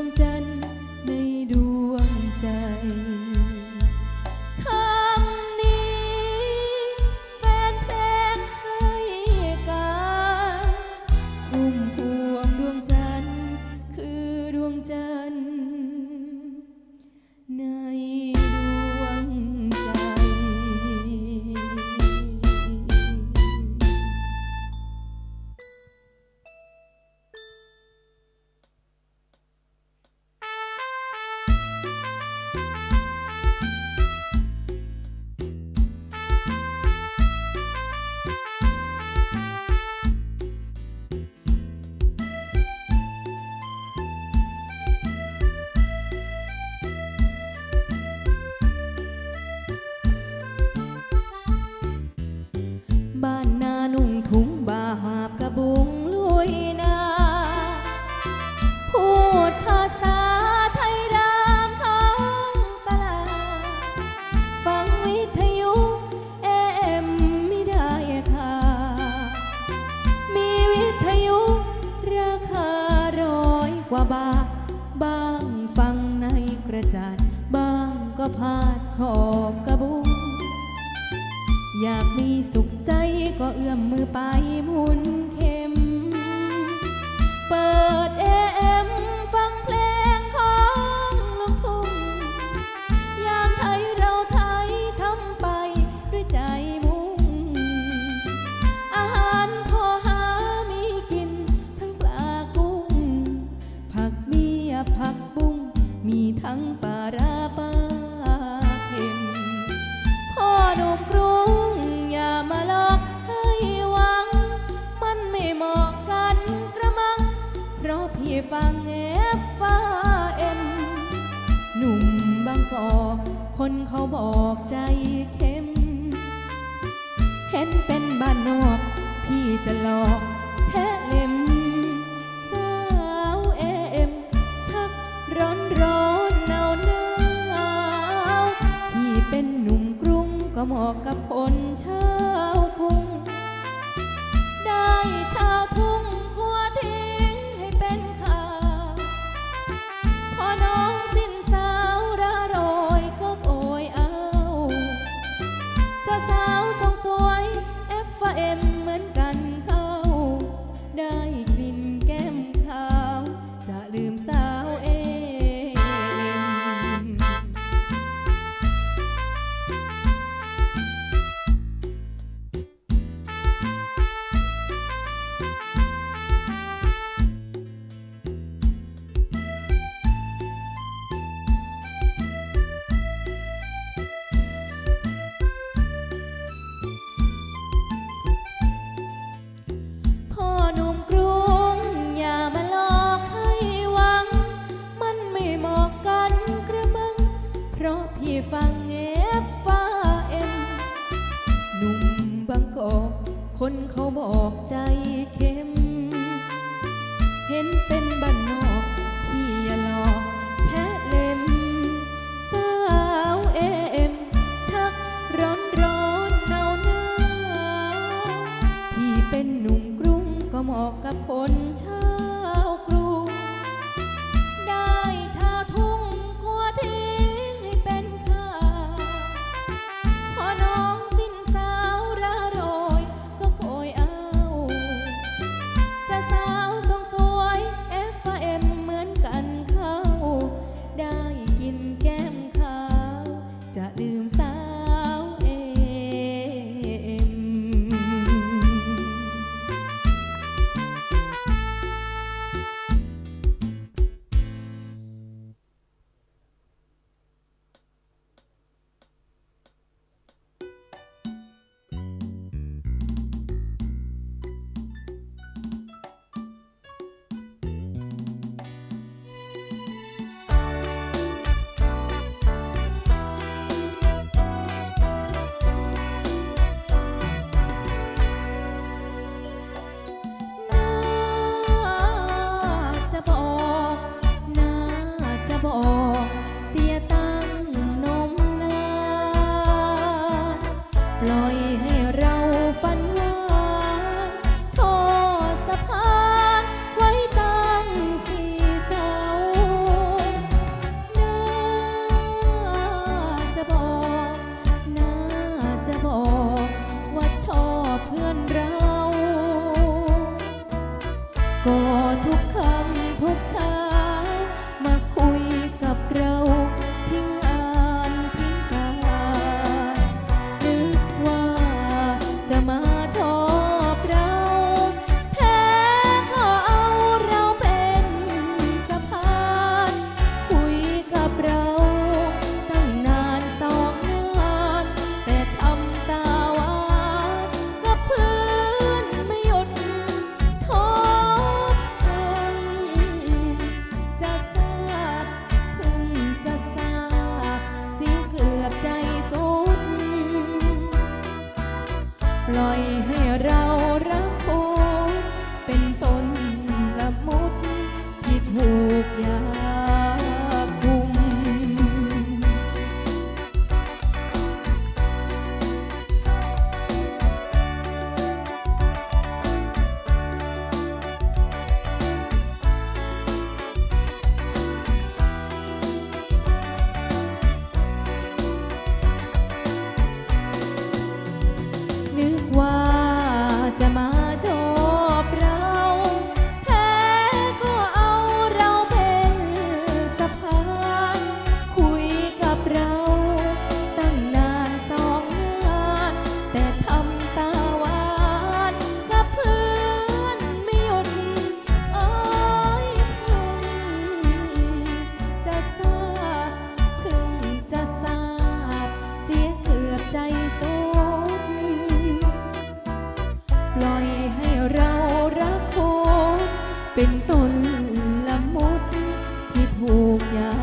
วงจันทร์ในดวงใจือไปหมุนเข็ม เปิดเอ็มฟังเพลงของลูกทุ่ง ยามไทยเราไทยทำไปด้วยใจมุ่ง อาหารพอหามีกินทั้งปลากุ้ง ผักเมียผักบุ้งมีทั้งปลาราปา ฟังเอฟฟ้าเอ็มหนุ่มบางกอกคนเขาบอกใจเข้ม เห็นเป็นบ้านนอก พี่จะหลอกแท้เล่มสาวเอเอ็มชักร้อนร้อนหนาวหนาวพี่เป็นหนุ่มกรุงก็เหมาะกับคน ฟังเอฟฟ้าเอ็มหนุ่มบางกอกคนเขาบอกใจเข้ม เห็นเป็นบ้านนอก ทุกอย่าง